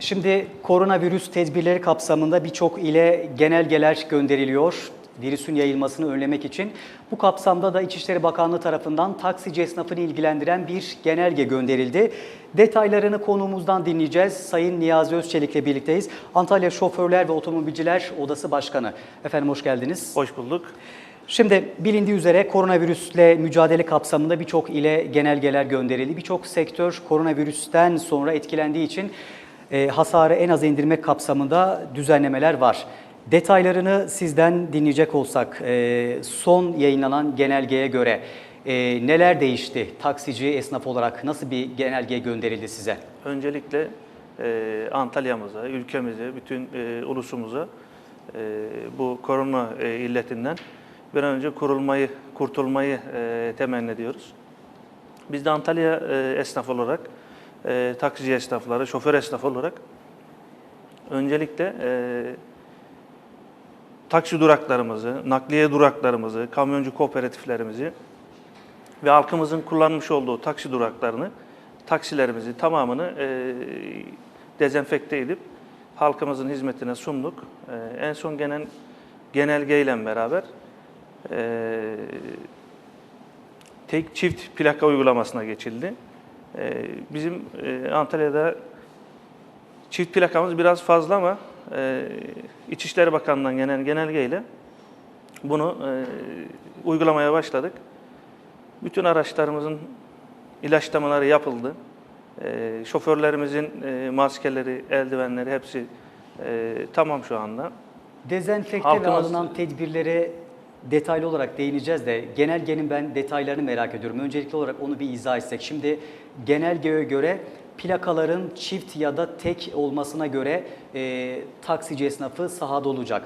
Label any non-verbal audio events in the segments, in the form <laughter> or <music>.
Şimdi koronavirüs tedbirleri kapsamında birçok ile genelgeler gönderiliyor virüsün yayılmasını önlemek için. Bu kapsamda da İçişleri Bakanlığı tarafından taksici esnafını ilgilendiren bir genelge gönderildi. Detaylarını konuğumuzdan dinleyeceğiz. Sayın Niyazi Özçelik ile birlikteyiz. Antalya Şoförler ve Otomobilciler Odası Başkanı. Efendim hoş geldiniz. Hoş bulduk. Şimdi bilindiği üzere koronavirüsle mücadele kapsamında birçok ile genelgeler gönderildi. Birçok sektör koronavirüsten sonra etkilendiği için e, hasarı en az indirmek kapsamında düzenlemeler var. Detaylarını sizden dinleyecek olsak, e, son yayınlanan genelgeye göre e, neler değişti? Taksici esnaf olarak nasıl bir genelge gönderildi size? Öncelikle e, Antalya'mıza, ülkemize, bütün e, ulusumuza bu korona illetinden bir an önce kurulmayı, kurtulmayı temenni ediyoruz. Biz de Antalya esnaf olarak, e, taksici esnafları, şoför esnaf olarak öncelikle e, taksi duraklarımızı, nakliye duraklarımızı, kamyoncu kooperatiflerimizi ve halkımızın kullanmış olduğu taksi duraklarını, taksilerimizi tamamını e, dezenfekte edip halkımızın hizmetine sunduk. E, en son gelen genelgeyle beraber e, tek çift plaka uygulamasına geçildi. E, bizim e, Antalya'da çift plakamız biraz fazla ama e, İçişleri Bakanlığı'ndan gelen genelgeyle bunu e, uygulamaya başladık. Bütün araçlarımızın ilaçlamaları yapıldı. E, şoförlerimizin e, maskeleri, eldivenleri hepsi e, tamam şu anda. Dezenfekte ve Halkımız- alınan tedbirlere detaylı olarak değineceğiz de genelgenin ben detaylarını merak ediyorum. Öncelikli olarak onu bir izah etsek. Şimdi genelgeye göre plakaların çift ya da tek olmasına göre e, taksici esnafı sahada olacak.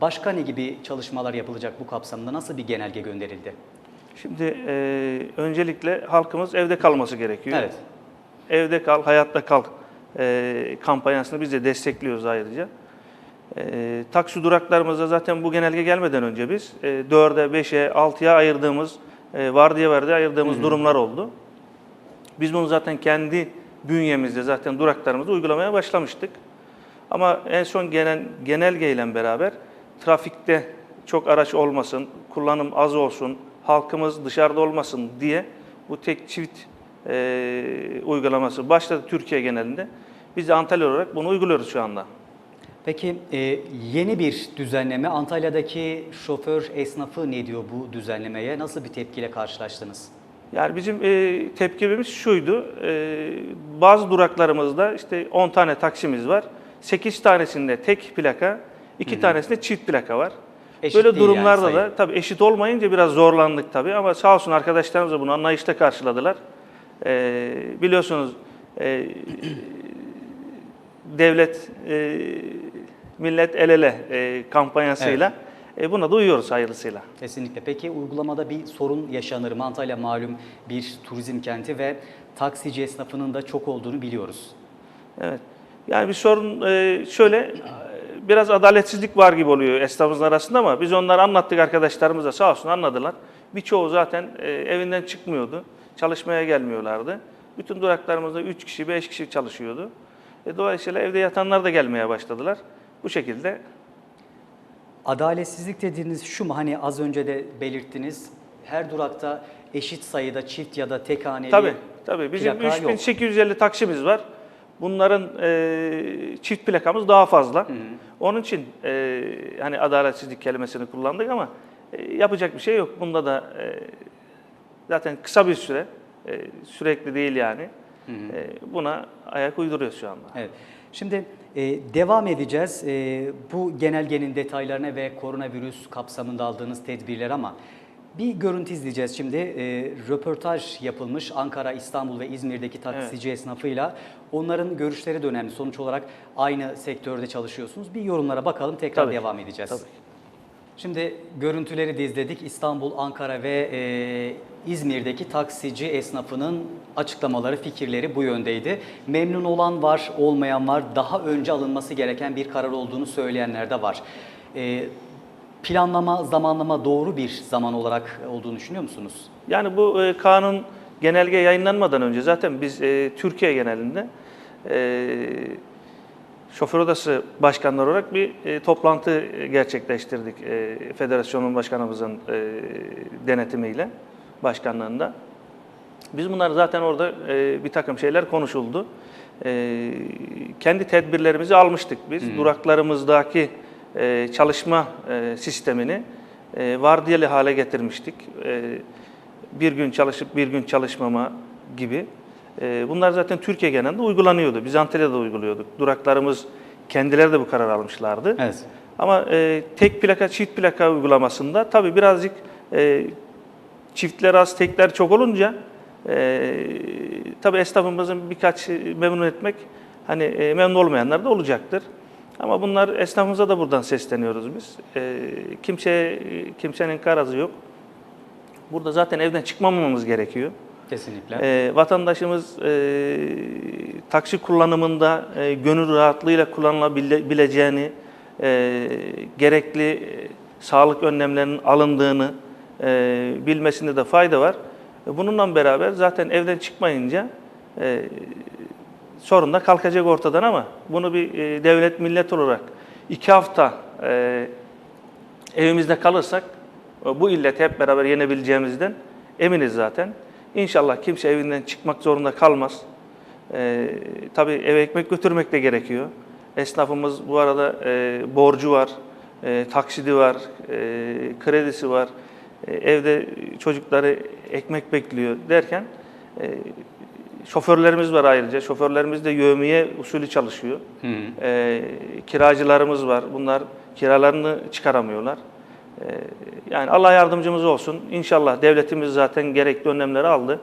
Başka ne gibi çalışmalar yapılacak bu kapsamda? Nasıl bir genelge gönderildi? Şimdi e, öncelikle halkımız evde kalması gerekiyor. Evet. Evde kal, hayatta kal e, kampanyasını biz de destekliyoruz ayrıca. E, taksi duraklarımızda zaten bu genelge gelmeden önce biz e, 4'e, 5'e, 6'ya ayırdığımız, e, vardiya vardiya ayırdığımız durumlar oldu. Biz bunu zaten kendi bünyemizde zaten duraklarımızda uygulamaya başlamıştık. Ama en son gelen genelgeyle beraber trafikte çok araç olmasın, kullanım az olsun, halkımız dışarıda olmasın diye bu tek çift e, uygulaması başladı Türkiye genelinde. Biz de Antalya olarak bunu uyguluyoruz şu anda. Peki e, yeni bir düzenleme Antalya'daki şoför esnafı ne diyor bu düzenlemeye? Nasıl bir tepkiyle karşılaştınız? Yani bizim e, tepkimiz şuydu. E, bazı duraklarımızda işte 10 tane taksimiz var. 8 tanesinde tek plaka, 2 tanesinde çift plaka var. Eşit Böyle yani durumlarda sayı. da tabii eşit olmayınca biraz zorlandık tabii ama sağ olsun arkadaşlarımız da bunu anlayışla karşıladılar. E, biliyorsunuz e, devlet e, millet el ele e, kampanyasıyla e, buna da uyuyoruz hayırlısıyla. Kesinlikle. Peki uygulamada bir sorun yaşanır mı? Antalya malum bir turizm kenti ve taksici esnafının da çok olduğunu biliyoruz. Evet. Yani bir sorun e, şöyle e, biraz adaletsizlik var gibi oluyor esnafımızın arasında ama biz onları anlattık arkadaşlarımız da sağ olsun anladılar. Birçoğu zaten e, evinden çıkmıyordu. Çalışmaya gelmiyorlardı. Bütün duraklarımızda 3 kişi, 5 kişi çalışıyordu. E, dolayısıyla evde yatanlar da gelmeye başladılar. Bu şekilde Adaletsizlik dediğiniz şu mu? Hani az önce de belirttiniz. Her durakta eşit sayıda çift ya da tek haneli Tabii, tabii. Bizim plaka yok. 3850 taksimiz var. Bunların e, çift plakamız daha fazla. Onun için e, hani adaletsizlik kelimesini kullandık ama e, yapacak bir şey yok. Bunda da e, zaten kısa bir süre, e, sürekli değil yani. E, buna ayak uyduruyoruz şu anda. Evet. Şimdi e, devam edeceğiz e, bu genelgenin detaylarına ve koronavirüs kapsamında aldığınız tedbirler ama bir görüntü izleyeceğiz şimdi. E, röportaj yapılmış Ankara, İstanbul ve İzmir'deki taksici esnafıyla. Onların görüşleri de önemli. Sonuç olarak aynı sektörde çalışıyorsunuz. Bir yorumlara bakalım tekrar Tabii. devam edeceğiz. Tabii. Şimdi görüntüleri de izledik. İstanbul, Ankara ve e, İzmir'deki taksici esnafının açıklamaları, fikirleri bu yöndeydi. Memnun olan var, olmayan var. Daha önce alınması gereken bir karar olduğunu söyleyenler de var. E, planlama, zamanlama doğru bir zaman olarak olduğunu düşünüyor musunuz? Yani bu e, kanun genelge yayınlanmadan önce zaten biz e, Türkiye genelinde e, şoför odası başkanları olarak bir e, toplantı gerçekleştirdik e, federasyonun başkanımızın e, denetimiyle, başkanlığında. Biz bunlar zaten orada e, bir takım şeyler konuşuldu. E, kendi tedbirlerimizi almıştık biz. Duraklarımızdaki e, çalışma e, sistemini e, vardiyalı hale getirmiştik. E, bir gün çalışıp bir gün çalışmama gibi. E, bunlar zaten Türkiye genelinde uygulanıyordu. Biz Antalya'da uyguluyorduk. Duraklarımız kendileri de bu karar almışlardı. Evet. Ama e, tek plaka, çift plaka uygulamasında tabii birazcık e, çiftler az, tekler çok olunca e, tabii esnafımızın birkaç memnun etmek hani e, memnun olmayanlar da olacaktır. Ama bunlar esnafımıza da buradan sesleniyoruz biz. E, kimse kimsenin karazı yok. Burada zaten evden çıkmamamız gerekiyor. Kesinlikle. E, vatandaşımız e, taksi kullanımında e, gönül rahatlığıyla kullanılabileceğini, e, gerekli e, sağlık önlemlerinin alındığını e, bilmesinde de fayda var. E, Bununla beraber zaten evden çıkmayınca e, sorun da kalkacak ortadan ama bunu bir e, devlet millet olarak iki hafta e, evimizde kalırsak e, bu illeti hep beraber yenebileceğimizden eminiz zaten. İnşallah kimse evinden çıkmak zorunda kalmaz. Ee, tabii eve ekmek götürmek de gerekiyor. Esnafımız bu arada e, borcu var, e, taksidi var, e, kredisi var. E, evde çocukları ekmek bekliyor derken e, şoförlerimiz var ayrıca. Şoförlerimiz de yövmiye usulü çalışıyor. E, kiracılarımız var. Bunlar kiralarını çıkaramıyorlar. Ee, Yani Allah yardımcımız olsun. İnşallah devletimiz zaten gerekli önlemleri aldı.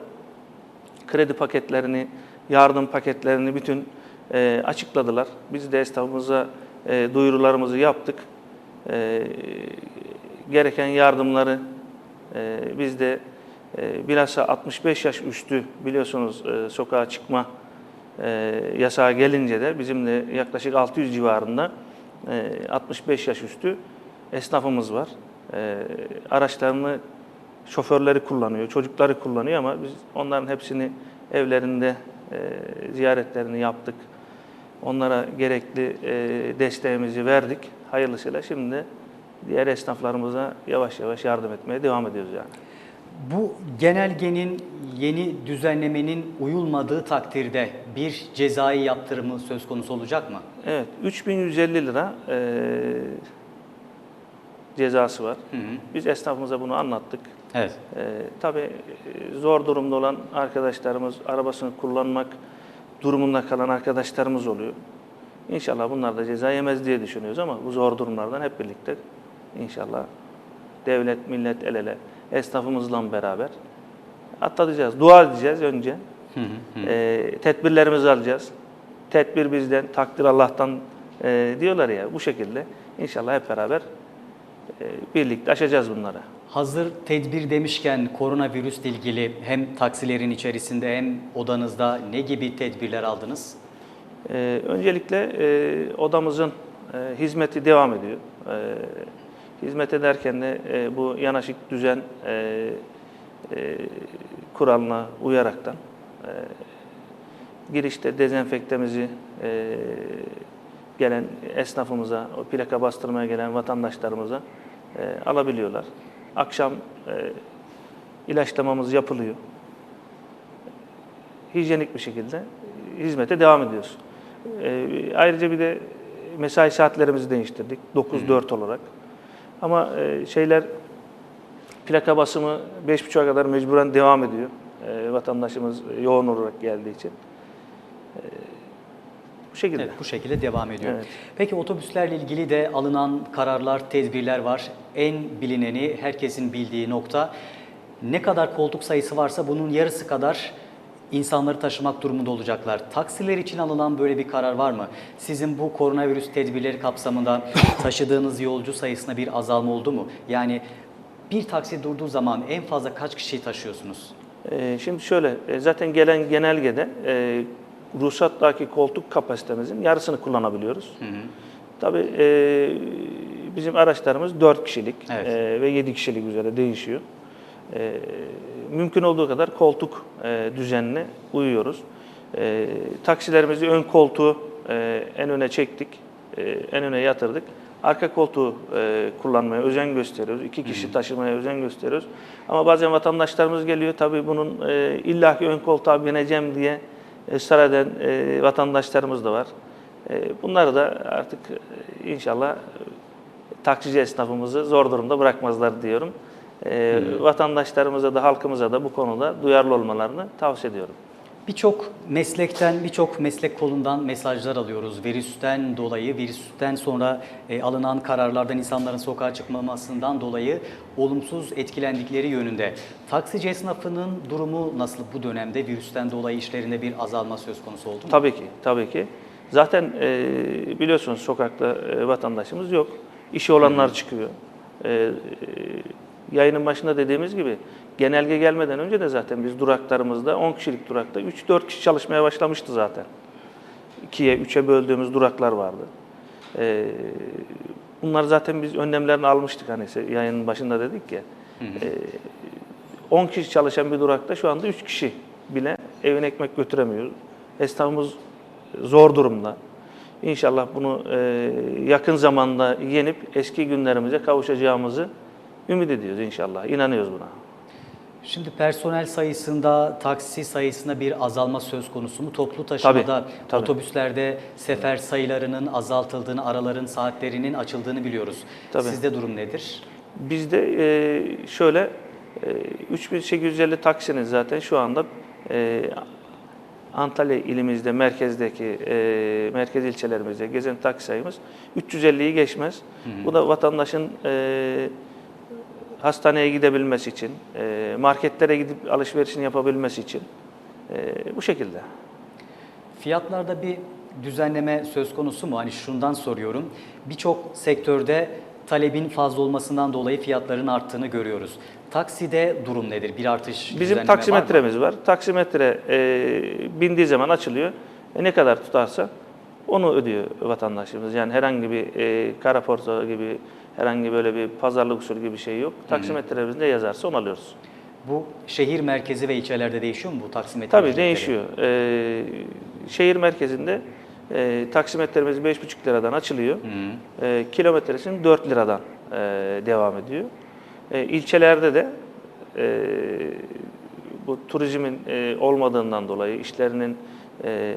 Kredi paketlerini, yardım paketlerini bütün e, açıkladılar. Biz de esnafımıza e, duyurularımızı yaptık. E, gereken yardımları e, biz de bilhassa 65 yaş üstü biliyorsunuz sokağa çıkma yasağı gelince de bizim de yaklaşık 600 civarında e, 65 yaş üstü esnafımız var. E, araçlarını şoförleri kullanıyor, çocukları kullanıyor ama biz onların hepsini evlerinde e, ziyaretlerini yaptık. Onlara gerekli e, desteğimizi verdik. Hayırlısıyla şimdi diğer esnaflarımıza yavaş yavaş yardım etmeye devam ediyoruz yani. Bu genelgenin yeni düzenlemenin uyulmadığı takdirde bir cezai yaptırımı söz konusu olacak mı? Evet, 3150 lira e, cezası var. Biz esnafımıza bunu anlattık. Evet. E, tabii zor durumda olan arkadaşlarımız, arabasını kullanmak durumunda kalan arkadaşlarımız oluyor. İnşallah bunlar da ceza yemez diye düşünüyoruz ama bu zor durumlardan hep birlikte inşallah devlet, millet el ele, esnafımızla beraber atlatacağız. Dua edeceğiz önce. E, tedbirlerimizi alacağız. Tedbir bizden, takdir Allah'tan e, diyorlar ya bu şekilde. İnşallah hep beraber birlikte aşacağız bunları. Hazır tedbir demişken koronavirüsle ilgili hem taksilerin içerisinde hem odanızda ne gibi tedbirler aldınız? Ee, öncelikle e, odamızın e, hizmeti devam ediyor. E, hizmet ederken de e, bu yanaşık düzen e, e, kuralına uyaraktan e, girişte dezenfektemizi e, gelen esnafımıza, o plaka bastırmaya gelen vatandaşlarımıza e, alabiliyorlar. Akşam e, ilaçlamamız yapılıyor hijyenik bir şekilde hizmete devam ediyoruz. Ee, ayrıca bir de mesai saatlerimizi değiştirdik 9-4 olarak. Ama e, şeyler plaka basımı 5.30'a kadar mecburen devam ediyor. E, vatandaşımız yoğun olarak geldiği için. Bu şekilde. Evet, bu şekilde devam ediyor. Evet. Peki otobüslerle ilgili de alınan kararlar, tedbirler var. En bilineni, herkesin bildiği nokta ne kadar koltuk sayısı varsa bunun yarısı kadar insanları taşımak durumunda olacaklar. Taksiler için alınan böyle bir karar var mı? Sizin bu koronavirüs tedbirleri kapsamında <laughs> taşıdığınız yolcu sayısına bir azalma oldu mu? Yani bir taksi durduğu zaman en fazla kaç kişiyi taşıyorsunuz? Ee, Şimdi şöyle, e, zaten gelen genelgede e, ruhsattaki koltuk kapasitemizin yarısını kullanabiliyoruz. Tabii e, bizim araçlarımız 4 kişilik Evet. e, ve 7 kişilik üzere değişiyor. E, mümkün olduğu kadar koltuk e, düzenine uyuyoruz. E, taksilerimizde ön koltuğu e, en öne çektik, e, en öne yatırdık. Arka koltuğu e, kullanmaya özen gösteriyoruz. İki kişi taşımaya özen gösteriyoruz. Ama bazen vatandaşlarımız geliyor. Tabii bunun e, illaki ön koltuğa bineceğim diye ısrar eden e, vatandaşlarımız da var. E, bunları da artık e, inşallah e, taksici esnafımızı zor durumda bırakmazlar diyorum. E, Vatandaşlarımıza da halkımıza da bu konuda duyarlı olmalarını tavsiye ediyorum. Birçok meslekten, birçok meslek kolundan mesajlar alıyoruz. Virüsten dolayı, virüsten sonra e, alınan kararlardan insanların sokağa çıkmamasından dolayı olumsuz etkilendikleri yönünde. Taksici esnafının durumu nasıl bu dönemde virüsten dolayı işlerinde bir azalma söz konusu oldu mu? Tabii ki, tabii ki. Zaten e, biliyorsunuz sokakta e, vatandaşımız yok. İşi olanlar çıkıyor. E, e, yayının başında dediğimiz gibi genelge gelmeden önce de zaten biz duraklarımızda 10 kişilik durakta 3-4 kişi çalışmaya başlamıştı zaten. 2'ye 3'e böldüğümüz duraklar vardı. E, bunlar zaten biz önlemlerini almıştık hani yayının başında dedik ya. E, 10 kişi çalışan bir durakta şu anda 3 kişi bile evine ekmek götüremiyor. Esnafımız zor durumda. İnşallah bunu e, yakın zamanda yenip eski günlerimize kavuşacağımızı ümit ediyoruz inşallah. İnanıyoruz buna. Şimdi personel sayısında, taksi sayısında bir azalma söz konusu mu? Toplu taşımada, Tabii, tabii. otobüslerde sefer sayılarının azaltıldığını, araların saatlerinin açıldığını biliyoruz. Tabii. Sizde durum nedir? Bizde e, şöyle e, 3850 taksinin zaten şu anda e, Antalya ilimizde merkezdeki e, merkez ilçelerimizde gezen taksi sayımız 350'yi geçmez. Bu da vatandaşın e, hastaneye gidebilmesi için, e, marketlere gidip alışverişini yapabilmesi için e, bu şekilde. Fiyatlarda bir düzenleme söz konusu mu? Hani şundan soruyorum. Birçok sektörde talebin fazla olmasından dolayı fiyatların arttığını görüyoruz. Takside durum nedir? Bir artış Bizim düzenleme var taksimetremiz var. Taksimetre e, bindiği zaman açılıyor. E, ne kadar tutarsa onu ödüyor vatandaşımız. Yani herhangi bir e, kara porto gibi herhangi böyle bir pazarlık usulü gibi bir şey yok. Taksimetremizde yazarsa onu alıyoruz. Bu şehir merkezi ve ilçelerde değişiyor mu bu taksimetre? Tabii ücretleri? değişiyor. E, şehir merkezinde e, taksimetremiz 5,5 liradan açılıyor. E, kilometresinin 4 liradan e, devam ediyor. E, ilçelerde de e, bu turizmin e, olmadığından dolayı, işlerinin e,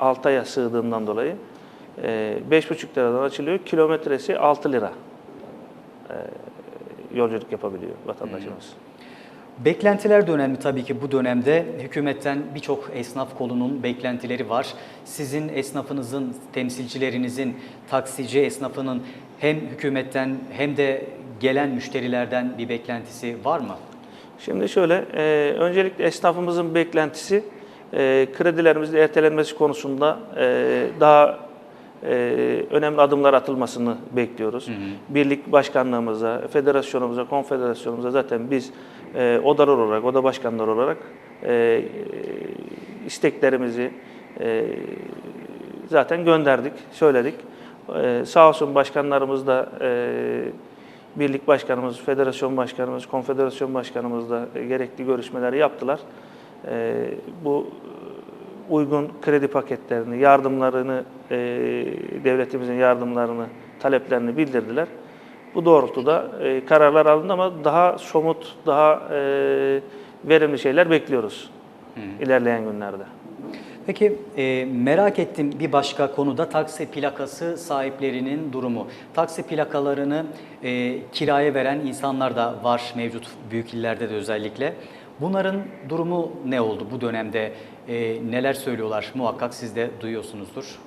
6 aya sığdığından dolayı e, 5,5 liradan açılıyor. Kilometresi 6 lira e, yolculuk yapabiliyor vatandaşımız. Beklentiler de önemli tabii ki bu dönemde. Hükümetten birçok esnaf kolunun beklentileri var. Sizin esnafınızın, temsilcilerinizin, taksici esnafının hem hükümetten hem de gelen müşterilerden bir beklentisi var mı? Şimdi şöyle, e, öncelikle esnafımızın beklentisi e, kredilerimizin ertelenmesi konusunda e, daha e, önemli adımlar atılmasını bekliyoruz. Birlik başkanlığımıza, federasyonumuza, konfederasyonumuza zaten biz e, odalar olarak, oda başkanları olarak e, isteklerimizi e, zaten gönderdik, söyledik. E, sağ olsun başkanlarımız da e, Birlik Başkanımız, Federasyon Başkanımız, Konfederasyon Başkanımız da gerekli görüşmeleri yaptılar. E, bu uygun kredi paketlerini, yardımlarını, e, devletimizin yardımlarını, taleplerini bildirdiler. Bu doğrultuda e, kararlar alındı ama daha somut, daha e, verimli şeyler bekliyoruz ilerleyen günlerde. Peki e, merak ettim bir başka konuda taksi plakası sahiplerinin durumu. Taksi plakalarını e, kiraya veren insanlar da var mevcut büyük illerde de özellikle. Bunların durumu ne oldu bu dönemde? E, neler söylüyorlar? Muhakkak siz de duyuyorsunuzdur.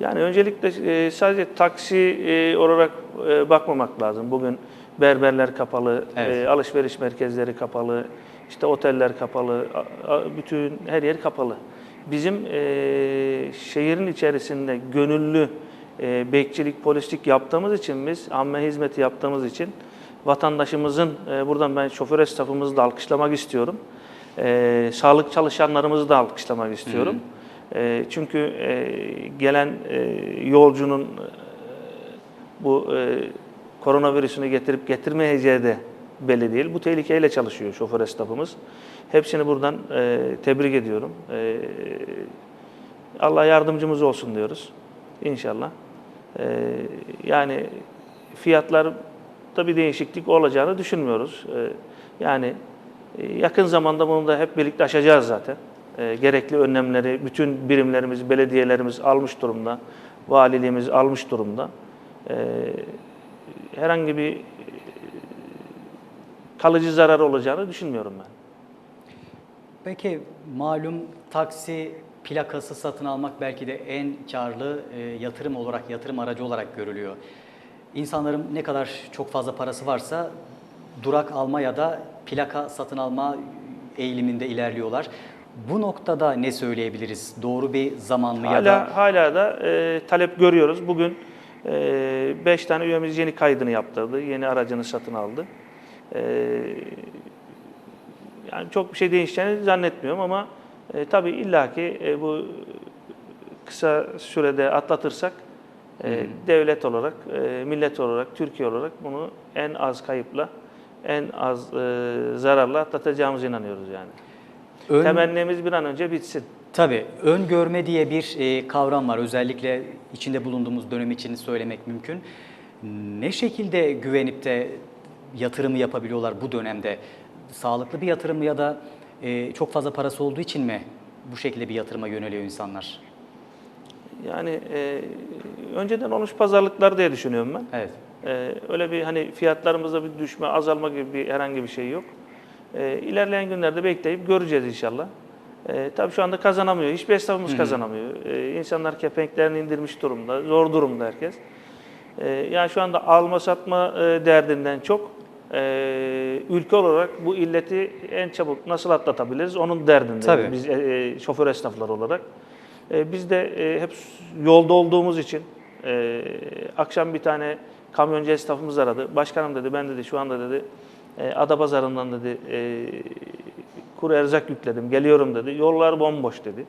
Yani öncelikle e, sadece taksi e, olarak e, bakmamak lazım. Bugün berberler kapalı, Evet. e, alışveriş merkezleri kapalı, işte oteller kapalı, a- a- bütün her yer kapalı. Bizim e, şehrin içerisinde gönüllü e, bekçilik, polislik yaptığımız için biz, amme hizmeti yaptığımız için vatandaşımızın, e, buradan ben şoför esnafımızı da alkışlamak istiyorum. E, sağlık çalışanlarımızı da alkışlamak istiyorum. E, çünkü e, gelen e, yolcunun e, bu e, koronavirüsünü getirip getirmeyeceği de belli değil. Bu tehlikeyle çalışıyor şoför esnafımız. Hepsini buradan e, tebrik ediyorum. E, Allah yardımcımız olsun diyoruz inşallah. Ee, yani fiyatlarda bir değişiklik olacağını düşünmüyoruz. Ee, yani e, yakın zamanda bunu da hep birlikte aşacağız zaten. Ee, gerekli önlemleri bütün birimlerimiz, belediyelerimiz almış durumda. Valiliğimiz almış durumda. Ee, herhangi bir e, kalıcı zarar olacağını düşünmüyorum ben. Peki malum taksi plakası satın almak belki de en karlı e, yatırım olarak, yatırım aracı olarak görülüyor. İnsanların ne kadar çok fazla parası varsa durak alma ya da plaka satın alma eğiliminde ilerliyorlar. Bu noktada ne söyleyebiliriz? Doğru bir zaman mı ya da Hala, hala da e, talep görüyoruz. Bugün 5 tane üyemiz yeni kaydını yaptırdı. Yeni aracını satın aldı. E, yani çok bir şey değişeceğini zannetmiyorum ama e, tabii illaki e, bu kısa sürede atlatırsak e, devlet olarak, e, millet olarak, Türkiye olarak bunu en az kayıpla, en az e, zararla atlatacağımıza inanıyoruz yani. ön, Temennimiz bir an önce bitsin. tabii öngörme diye bir e, kavram var. Özellikle içinde bulunduğumuz dönem için söylemek mümkün. Ne şekilde güvenip de yatırımı yapabiliyorlar bu dönemde? Sağlıklı bir yatırım mı ya da e, çok fazla parası olduğu için mi bu şekilde bir yatırıma yöneliyor insanlar? Yani e, önceden olmuş pazarlıklar diye düşünüyorum ben. Evet. E, öyle bir hani fiyatlarımızda bir düşme, azalma gibi bir herhangi bir şey yok. E, ilerleyen günlerde bekleyip göreceğiz inşallah. E, tabii şu anda kazanamıyor. Hiçbir esnafımız kazanamıyor. E, insanlar kepenklerini indirmiş durumda. Zor durumda herkes. E, yani şu anda alma satma e, derdinden çok e, ülke olarak bu illeti en çabuk nasıl atlatabiliriz onun derdindeyiz Tabii. biz e, e, şoför esnaflar olarak. E, biz de e, hep yolda olduğumuz için e, akşam bir tane kamyoncu esnafımız aradı. Başkanım dedi ben dedi şu anda dedi e, Adapazarı'ndan dedi e, kuru erzak yükledim geliyorum dedi. Yollar bomboş dedi.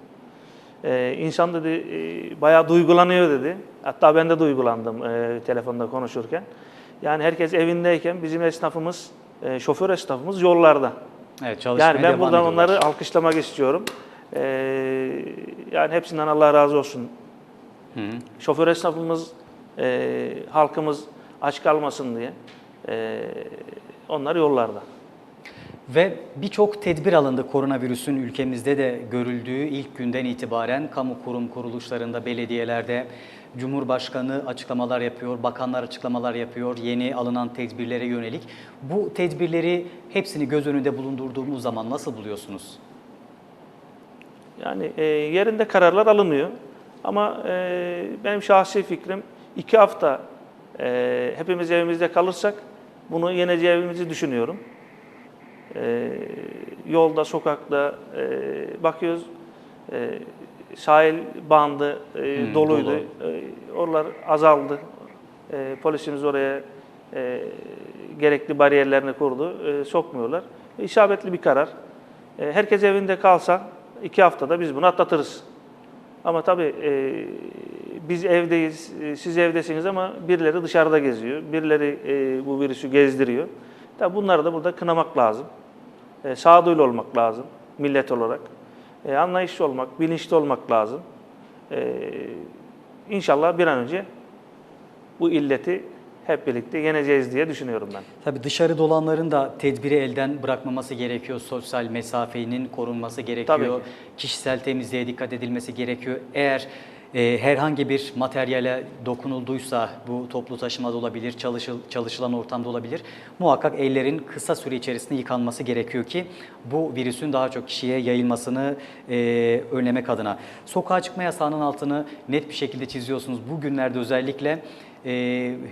E, insan dedi e, bayağı duygulanıyor dedi. Hatta ben de duygulandım e, telefonda konuşurken. Yani herkes evindeyken bizim esnafımız, e, şoför esnafımız yollarda. Evet, çalışmaya Yani ben buradan onları alkışlamak istiyorum. Ee, yani hepsinden Allah razı olsun. Hı. Şoför esnafımız, e, halkımız aç kalmasın diye e, onlar yollarda. Ve birçok tedbir alındı koronavirüsün ülkemizde de görüldüğü ilk günden itibaren kamu kurum kuruluşlarında, belediyelerde Cumhurbaşkanı açıklamalar yapıyor, bakanlar açıklamalar yapıyor yeni alınan tedbirlere yönelik. Bu tedbirleri hepsini göz önünde bulundurduğumuz zaman nasıl buluyorsunuz? Yani e, yerinde kararlar alınıyor. Ama e, benim şahsi fikrim iki hafta e, hepimiz evimizde kalırsak bunu yeneceğimizi düşünüyorum. E, yolda, sokakta e, bakıyoruz e, sahil bandı e, Hmm, doluydu. dolu. E, oralar azaldı. E, polisimiz oraya e, gerekli bariyerlerini kurdu. E, sokmuyorlar. İsabetli bir karar. E, herkes evinde kalsa iki haftada biz bunu atlatırız. Ama tabii e, biz evdeyiz, e, siz evdesiniz ama birileri dışarıda geziyor, birileri e, bu virüsü gezdiriyor. Tabii bunları da burada kınamak lazım. E, sağduyulu olmak lazım millet olarak. E, anlayışlı olmak, bilinçli olmak lazım. E, inşallah bir an önce bu illeti hep birlikte yeneceğiz diye düşünüyorum ben. Tabii dışarı dolanların da tedbiri elden bırakmaması gerekiyor. Sosyal mesafenin korunması gerekiyor. Kişisel temizliğe dikkat edilmesi gerekiyor. Eğer e, herhangi bir materyale dokunulduysa bu toplu taşımada olabilir, çalışıl, çalışılan ortamda olabilir. Muhakkak ellerin kısa süre içerisinde yıkanması gerekiyor ki bu virüsün daha çok kişiye yayılmasını e, önlemek adına. Sokağa çıkma yasağının altını net bir şekilde çiziyorsunuz. Bugünlerde özellikle e,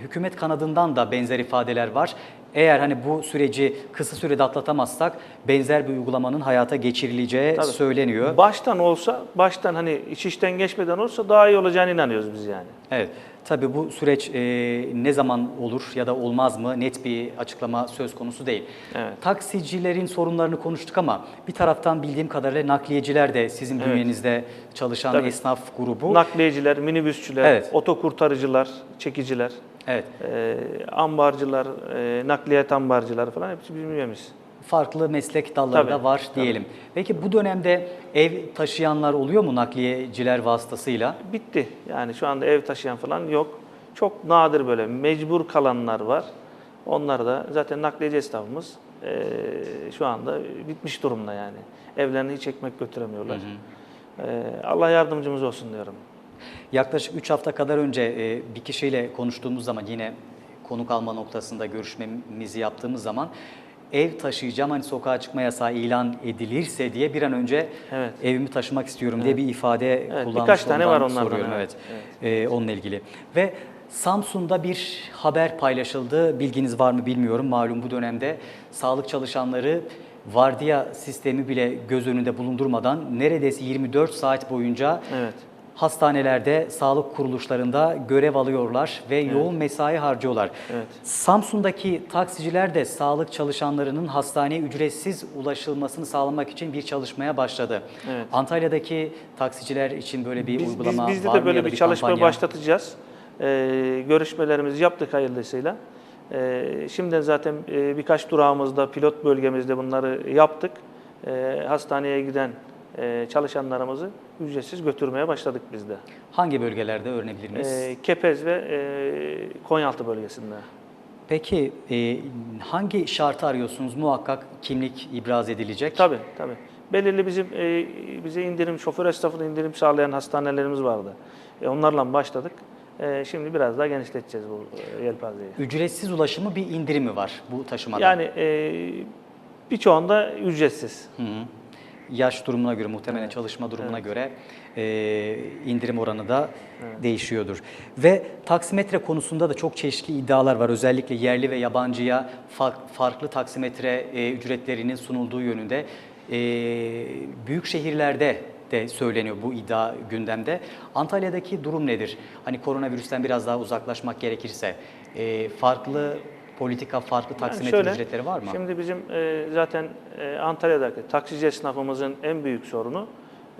hükümet kanadından da benzer ifadeler var. Eğer hani bu süreci kısa sürede atlatamazsak benzer bir uygulamanın hayata geçirileceği Tabii. söyleniyor. Baştan olsa, baştan hani iç işten geçmeden olsa daha iyi olacağını inanıyoruz biz yani. Evet. Tabii bu süreç e, ne zaman olur ya da olmaz mı net bir açıklama söz konusu değil. Evet. Taksicilerin sorunlarını konuştuk ama bir taraftan bildiğim kadarıyla nakliyeciler de sizin Evet. bünyenizde çalışan Tabii. esnaf grubu. Nakliyeciler, minibüsçüler, Evet. otokurtarıcılar, çekiciler, evet. e, ambarcılar, e, nakliyat ambarcılar falan hepsi bizim üyemiz. Farklı meslek dalları da Tabii, var diyelim. Peki bu dönemde ev taşıyanlar oluyor mu nakliyeciler vasıtasıyla? Bitti. Yani şu anda ev taşıyan falan yok. Çok nadir böyle mecbur kalanlar var. Onlar da zaten nakliyeci esnafımız eee, şu anda bitmiş durumda yani. Evlerine hiç ekmek götüremiyorlar. Eee, Allah yardımcımız olsun diyorum. Yaklaşık 3 hafta kadar önce e, bir kişiyle konuştuğumuz zaman yine konuk alma noktasında görüşmemizi yaptığımız zaman ev taşıyacağım hani sokağa çıkma yasağı ilan edilirse diye bir an önce Evet. evimi taşımak istiyorum diye bir ifade Evet, kullanmış. birkaç tane var onlardan, Soruyorum, evet. evet. E, onunla ilgili. Ve Samsun'da bir haber paylaşıldı. Bilginiz var mı bilmiyorum. Malum bu dönemde sağlık çalışanları vardiya sistemi bile göz önünde bulundurmadan neredeyse 24 saat boyunca Evet. Hastanelerde, sağlık kuruluşlarında görev alıyorlar ve yoğun mesai harcıyorlar. Evet. Samsun'daki taksiciler de sağlık çalışanlarının hastaneye ücretsiz ulaşılmasını sağlamak için bir çalışmaya başladı. Evet. Antalya'daki taksiciler için böyle bir Biz, uygulama biz, bizde var de mı böyle ya da bir çalışma kampanya? başlatacağız. Ee, görüşmelerimizi yaptık hayırlısıyla. Ee, şimdiden zaten e, birkaç durağımızda, pilot bölgemizde bunları yaptık. Ee, hastaneye giden çalışanlarımızı ücretsiz götürmeye başladık biz de. Hangi bölgelerde öğrenebilir miyiz? Ee, Kepez ve e, Konyaaltı bölgesinde. Peki e, hangi şartı arıyorsunuz? Muhakkak kimlik ibraz edilecek. Tabii tabii. Belirli bizim e, bize indirim, şoför esnafına indirim sağlayan hastanelerimiz vardı. E, onlarla başladık. E, şimdi biraz daha genişleteceğiz bu e, yelpazeyi. Ücretsiz ulaşımı bir indirimi var bu taşımada. Yani e, birçoğunda ücretsiz. Hı hı. Yaş durumuna göre, muhtemelen çalışma durumuna göre e, indirim oranı da değişiyordur. Ve taksimetre konusunda da çok çeşitli iddialar var. Özellikle yerli ve yabancıya fa- farklı taksimetre e, ücretlerinin sunulduğu yönünde. E, büyük şehirlerde de söyleniyor bu iddia gündemde. Antalya'daki durum nedir? Hani koronavirüsten biraz daha uzaklaşmak gerekirse e, farklı politika, farklı Yani taksimetre şöyle, ücretleri var mı? Şimdi bizim e, zaten e, Antalya'daki taksici esnafımızın en büyük sorunu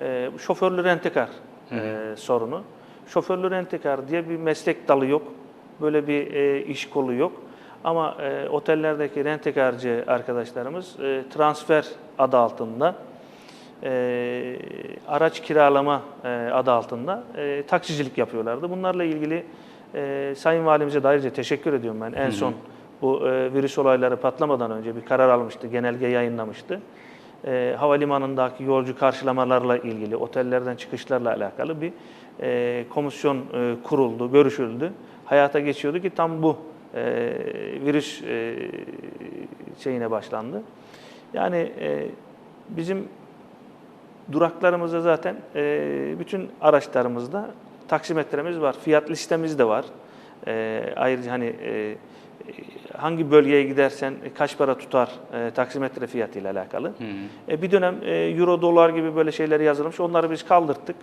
e, şoförlü rentekar e, sorunu. Şoförlü rentekar diye bir meslek dalı yok. Böyle bir e, iş kolu yok. Ama e, otellerdeki rentekarcı arkadaşlarımız e, transfer adı altında e, araç kiralama e, adı altında e, taksicilik yapıyorlardı. Bunlarla ilgili e, Sayın Valimize de ayrıca teşekkür ediyorum ben. En son bu e, virüs olayları patlamadan önce bir karar almıştı, genelge yayınlamıştı. E, havalimanındaki yolcu karşılamalarla ilgili, otellerden çıkışlarla alakalı bir e, komisyon e, kuruldu, görüşüldü. Hayata geçiyordu ki tam bu e, virüs e, şeyine başlandı. Yani e, bizim duraklarımızda zaten e, bütün araçlarımızda taksimetremiz var. Fiyat listemiz de var. E, ayrıca hani e, hangi bölgeye gidersen kaç para tutar e, taksimetre fiyatıyla alakalı. E, bir dönem e, euro dolar gibi böyle şeyler yazılmış. Onları biz kaldırttık.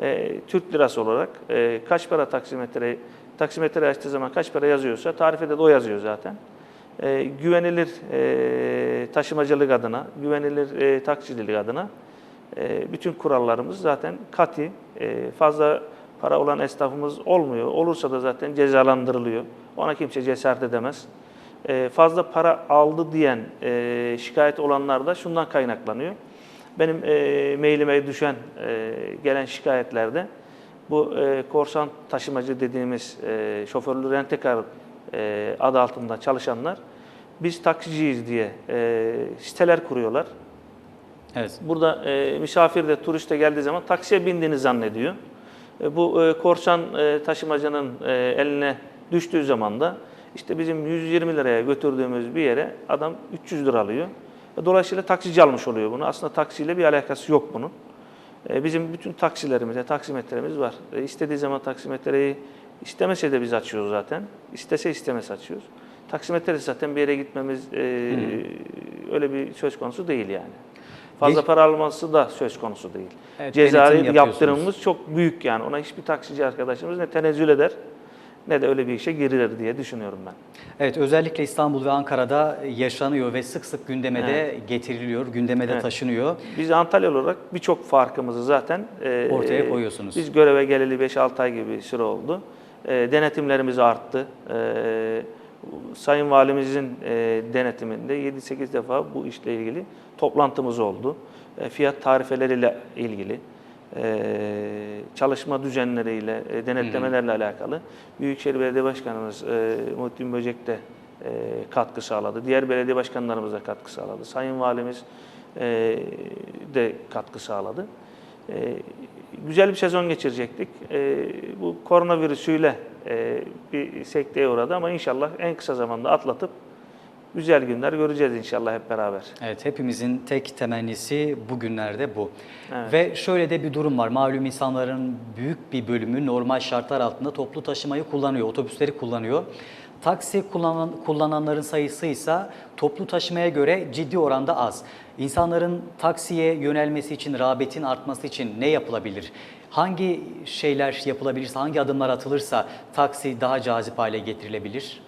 E, Türk lirası olarak e, kaç para taksimetre taksimetre açtığı zaman kaç para yazıyorsa tarifede de o yazıyor zaten. E, güvenilir e, taşımacılık adına, güvenilir e, taksicilik adına e, bütün kurallarımız zaten kati. E, fazla para olan esnafımız olmuyor. Olursa da zaten cezalandırılıyor. Ona kimse cesaret edemez. E, fazla para aldı diyen e, şikayet olanlar da şundan kaynaklanıyor. Benim e, mailime düşen e, gelen şikayetlerde bu e, korsan taşımacı dediğimiz e, şoförlü rentekar e, adı altında çalışanlar biz taksiciyiz diye e, siteler kuruyorlar. Evet. Burada e, misafir de turist de geldiği zaman taksiye bindiğini zannediyor. E, bu e, korsan e, taşımacının eline düştüğü zaman da işte bizim 120 liraya götürdüğümüz bir yere adam 300 lira alıyor. Dolayısıyla taksici almış oluyor bunu. Aslında taksiyle bir alakası yok bunun. Bizim bütün taksilerimizde taksimetrelerimiz var. İstediği zaman taksimetreyi istemese de biz açıyoruz zaten. İstese istemese açıyoruz. Taksimetre zaten bir yere gitmemiz e, öyle bir söz konusu değil yani. Fazla Geç- para alması da söz konusu değil. Evet, Cezai denetim yapıyorsunuz. yaptırımımız çok büyük yani. Ona hiçbir taksici arkadaşımız ne tenezzül eder ne de öyle bir işe girilir diye düşünüyorum ben. Evet özellikle İstanbul ve Ankara'da yaşanıyor ve sık sık gündeme de getiriliyor, gündeme de Evet. taşınıyor. Biz Antalya olarak birçok farkımızı zaten e, Ortaya koyuyorsunuz. Biz göreve geleli 5-6 ay gibi süre oldu. E, denetimlerimiz arttı. E, Sayın Valimizin e, denetiminde 7-8 defa bu işle ilgili toplantımız oldu. E, fiyat tarifeleriyle ilgili, e, çalışma düzenleriyle, e, denetlemelerle alakalı Büyükşehir Belediye Başkanımız e, Muhittin Böcek de e, katkı sağladı. Diğer belediye başkanlarımız da katkı sağladı. Sayın Valimiz e, de katkı sağladı. E, güzel bir sezon geçirecektik. E, bu koronavirüsüyle e, bir sekteye uğradı ama inşallah en kısa zamanda atlatıp güzel günler göreceğiz inşallah hep beraber. Evet hepimizin tek temennisi bugünlerde bu. Evet. Ve şöyle de bir durum var. Malum insanların büyük bir bölümü normal şartlar altında toplu taşımayı kullanıyor, otobüsleri kullanıyor. Taksi kullanan, kullananların sayısı ise toplu taşımaya göre ciddi oranda az. İnsanların taksiye yönelmesi için, rağbetin artması için ne yapılabilir? Hangi şeyler yapılabilirse, hangi adımlar atılırsa taksi daha cazip hale getirilebilir?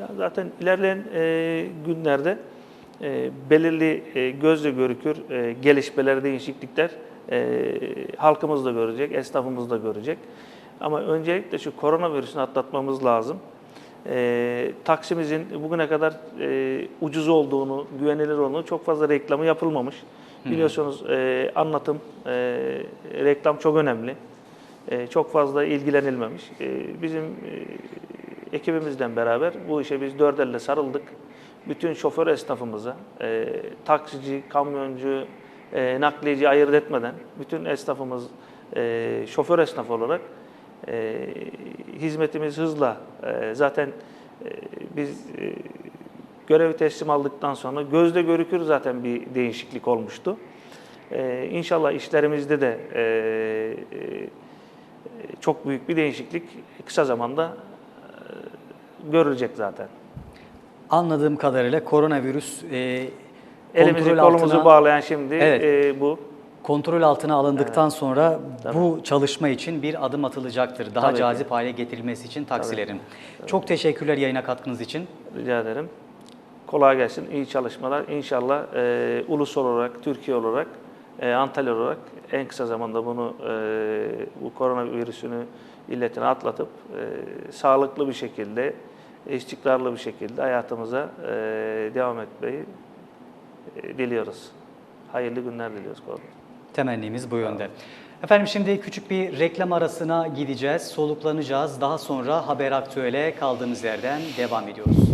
Ya zaten ilerleyen e, günlerde e, belirli e, gözle görükür e, gelişmeler, değişiklikler e, halkımız da görecek, esnafımız da görecek. Ama öncelikle şu koronavirüsünü atlatmamız lazım. E, taksimizin bugüne kadar e, ucuz olduğunu, güvenilir olduğunu çok fazla reklamı yapılmamış. Biliyorsunuz e, anlatım, e, reklam çok önemli. E, çok fazla ilgilenilmemiş. E, bizim e, ekibimizden beraber bu işe biz dört elle sarıldık. Bütün şoför esnafımıza, e, taksici, kamyoncu, e, nakliyeci ayırt etmeden bütün esnafımız e, şoför esnaf olarak e, hizmetimiz hızla e, zaten e, biz e, görevi teslim aldıktan sonra gözle görükür zaten bir değişiklik olmuştu. E, inşallah işlerimizde de e, e, çok büyük bir değişiklik kısa zamanda görülecek zaten. Anladığım kadarıyla koronavirüs e, Elimizi kontrol kolumuzu altına- bağlayan şimdi Evet. e, bu. kontrol altına alındıktan sonra bu çalışma için bir adım atılacaktır. Daha Tabii ki. cazip hale getirilmesi için taksilerin. Çok teşekkürler yayına katkınız için. Rica ederim. Kolay gelsin, iyi çalışmalar. İnşallah e, ulusal olarak, Türkiye olarak, e, Antalya olarak en kısa zamanda bunu e, bu koronavirüsünü illetini atlatıp e, sağlıklı bir şekilde, istikrarlı bir şekilde hayatımıza e, devam etmeyi e, diliyoruz. Hayırlı günler diliyoruz. Temennimiz bu yönde. Efendim şimdi küçük bir reklam arasına gideceğiz, soluklanacağız. Daha sonra Haber Aktüel'e kaldığımız yerden devam ediyoruz.